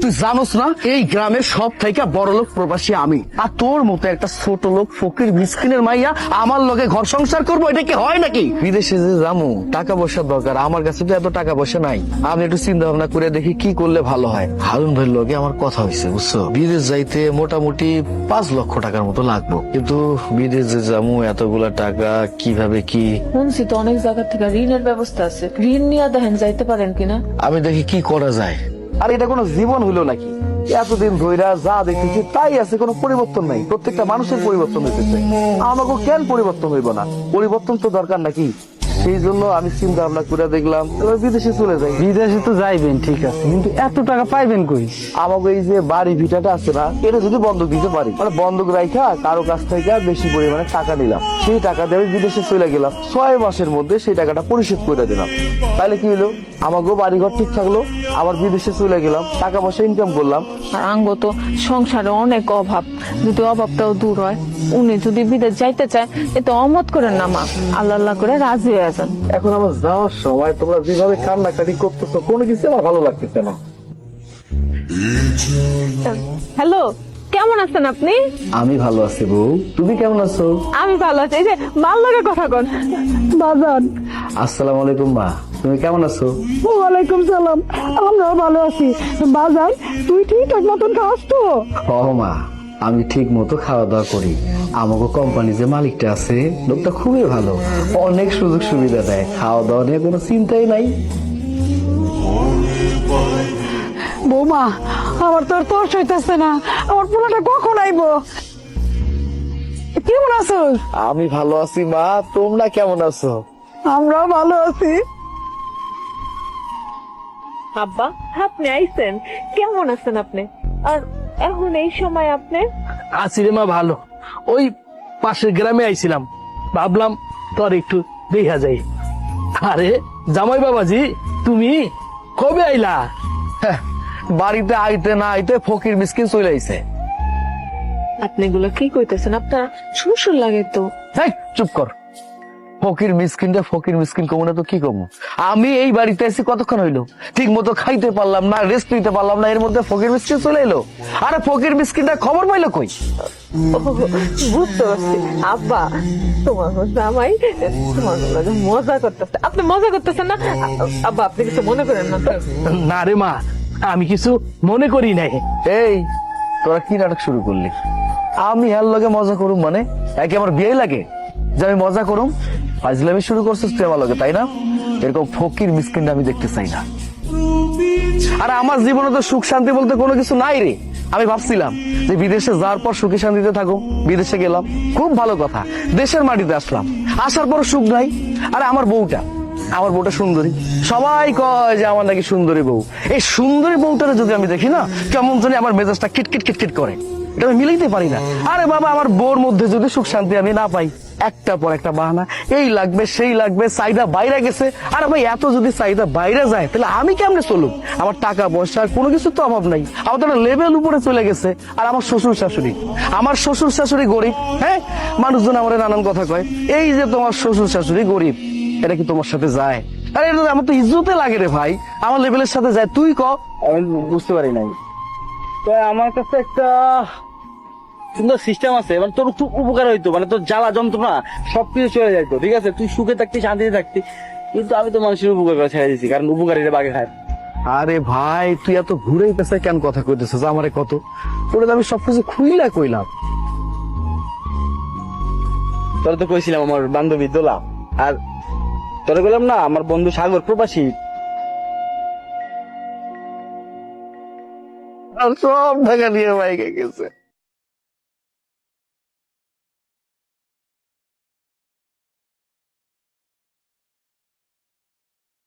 তুই জানোস না এই গ্রামের সব থেকে বড় লোক প্রবাসী আমি। আর তোর মতো একটা ছোট লোক ফকির মিসকিনের মাইয়া আমার লগে ঘর সংসার করব এটা কি হয় নাকি? বিদেশে যে যামু টাকা পয়সার দরকার। আমার কাছে তো এত টাকা পয়সা নাই। আমি একটু চিন্তা ভাবনা করে দেখি কি করলে ভালো হয়। হারুন ভাইয়ের লগে আমার কথা হয়েছে বুঝছ? বিদেশ যাইতে মোটামুটি পাঁচ লক্ষ টাকার মতো লাগবো। কিন্তু বিদেশ যে যামু এতগুলা টাকা কীভাবে কি? শুনছি তো অনেক জায়গা থেকে ঋণের ব্যবস্থা আছে। ঋণ নিয়ে দেখেন যাইতে পারেন কিনা? আমি দেখি কি করা যায়। আর এটা কোনো জীবন হইল নাকি? এতদিন ধইরা যা দেখতেছি তাই আছে কোনো পরিবর্তন নাই। প্রত্যেকটা মানুষের পরিবর্তন হইতেছে। আমাকে কেন পরিবর্তন হইব না? পরিবর্তন তো দরকার নাকি? সেই জন্য আমি চিন্তা ভাবনা করে দেখলাম এবার বিদেশে চলে যাই। বিদেশে তো যাইবেন ঠিক আছে। কিন্তু এত টাকা পাইবেন কই? আমাকে এই যে বাড়ি ভিটাটা আছে না এটা যদি বন্ধক দিতে পারি মানে বন্ধক রাখা কারও কাছ থেকে বেশি পরিমাণে টাকা নিলাম। সেই টাকা দিয়ে আমি বিদেশে চলে গেলাম। ছয় মাসের মধ্যে সেই টাকাটা পরিশোধ করে দিলাম। তাহলে কি হলো আমাকেও বাড়িঘর ঠিক থাকল আবার বিদেশে চলে গেলাম টাকা পয়সা ইনকাম করলাম। আর আঙ্গ তো সংসারে অনেক অভাব। যদি অভাবটাও দূর হয় উনি যদি বিদেশ যাইতে চায় এতে অমত করেন না মা। আল্লাহ আল্লাহ করে রাজি হয়ে যান। এখন আমার যাওয়ার সময় তোমরা যেভাবে কান্নাকাটি করতেছো কোনো কিছু আমার ভালো লাগতেছে না। হ্যালো কেমন আছেন আপনি? আমি ভালো আছি বউ। তুমি কেমন আছো? আমি ভালো আছি। এই যে মাল লাগে কথা কন। বাজান। আসসালামু আলাইকুম মা। তুমি কেমন আছো? ওয়ালাইকুম সালাম। আমরাও ভালো আছি। বাজার তুই ঠিকঠাক মতন খাস তো? ও মা আমি ঠিক মতো খাওয়া দাওয়া করি। আমাকে কোম্পানি যে মালিকটা আছে লোকটা খুবই ভালো। অনেক সুযোগ সুবিধা দেয়। খাওয়া দাওয়া নিয়ে কোনো চিন্তাই নাই। বৌমা আমার তোর তোর সইতেছে না। আমার পোলাটা কখন আইবো? কেমন আছো? আমি ভালো আছি মা। তোমরা কেমন আছো? আমরাও ভালো আছি। আব্বা আপনি আইছেন। কেমন আছেন আপনি? আর এখন এই সময় আপনি? আছি রে মা ভালো। ওই পাশের গ্রামে আইছিলাম। ভাবলাম তোর একটু দেখা যাই। আরে জামাই বাবাজি তুমি কবে আইলা? হ্যাঁ, বাড়িতে আইতে না আইতে ফকির মিসকিন চলে আইছে। আপনি এগুলো কি কইতেছেন? আপনার লাগে তো। চুপ কর। ফকির মিসকিনটা ফকির মিসকিন কমনে তো কি কমু? আমি এই বাড়িতে এসে কতক্ষণ হইল? ঠিক মতো খাইতে পারলাম না রেস্ট নিতে পারলাম না এর মধ্যে ফকির মিসকিন চলে এলো। আরে ফকির মিসকিনটা খবর পাইলো কই? বুঝতে পারছি। আব্বা তোমার জামাই তোমার মজা করতেছে। আপনি মজা করতেছেন না? আব্বা আপনি কিছু মনে করেন না তো। না রে মা আমি কিছু মনে করি নাই। এই, তোরা কি নাটক শুরু করলি? আমি হার লগে মজা করুম মানে? একে আমার বিয়ে লাগে? যে আমি মজা করুম? ফাজলামি শুরু করছিস তুই আমার লগে, তাই না? এরকম ফকির মিসকিন আমি দেখতে চাই না। আর আমার জীবনে তো সুখ শান্তি বলতে কোনো কিছু নাই রে। আমি ভাবছিলাম যে বিদেশে যাওয়ার পর সুখী শান্তিতে থাকো বিদেশে গেলাম। খুব ভালো কথা, দেশের মাটিতে আসলাম। আসার পর সুখ নাই। আরে আমার বউটা আমার বউটা সুন্দরী। সবাই কয় যে আমার নাকি সুন্দরী বউ। এই সুন্দরী বউটারে যদি আমি দেখি না, কেমন জানি আমার মেজাজটা কিটকিট কিটকিট করে। এটা আমি মিলাইতে পারি না। আরে বাবা, আমার বউর মধ্যে যদি সুখ শান্তি আমি না পাই একটা পর একটা বাহানা, এই লাগবে, সেই লাগবে, চাহিদা বাইরে গেছে। আর ভাই, এত যদি চাহিদা বাইরে যায়, তাহলে আমি কেমনে চলুক আমার টাকা পয়সা কোনো কিছু তো অভাব নাই। আমার তো একটা লেভেল উপরে চলে গেছে, আর আমার শ্বশুর শাশুড়ি। আমার শ্বশুর শাশুড়ি গরিব হ্যাঁ? মানুষজন আমার নানান কথা কয়। এই যে তোমার শ্বশুর শাশুড়ি গরিব এটা কি তোমার সাথে যায়? আরে এটা আমার তো ইজ্জতে লাগে রে ভাই। আমার লেভেলের সাথে যায়। তুই ক। আমি বুঝতে পারি নাই। তো আমার কাছে একটা সুন্দর সিস্টেম আছে। মানে তোর খুব উপকার হইতো। মানে তোর জ্বালা যন্ত্রণা সবকিছু চলে যাইতো। ঠিক আছে? তুই সুখে থাকতি শান্তিতে থাকতি কিন্তু আমি তো মানুষের উপকার করে ছেড়ে দিচ্ছি কারণ উপকারীরা বাগে খায় আরে ভাই তুই এত ঘুরেই পেশায় কেন কথা কইতেছিস? আমারে কত? তো আমি সবকিছু খুইলা কইলাম। তোরা তো কইছিলাম আমার বান্ধবী দোলা। আর তোরা বললাম না আমার বন্ধু সাগর প্রবাসী। সব ঢাকা নিয়ে বাইকে গেছে।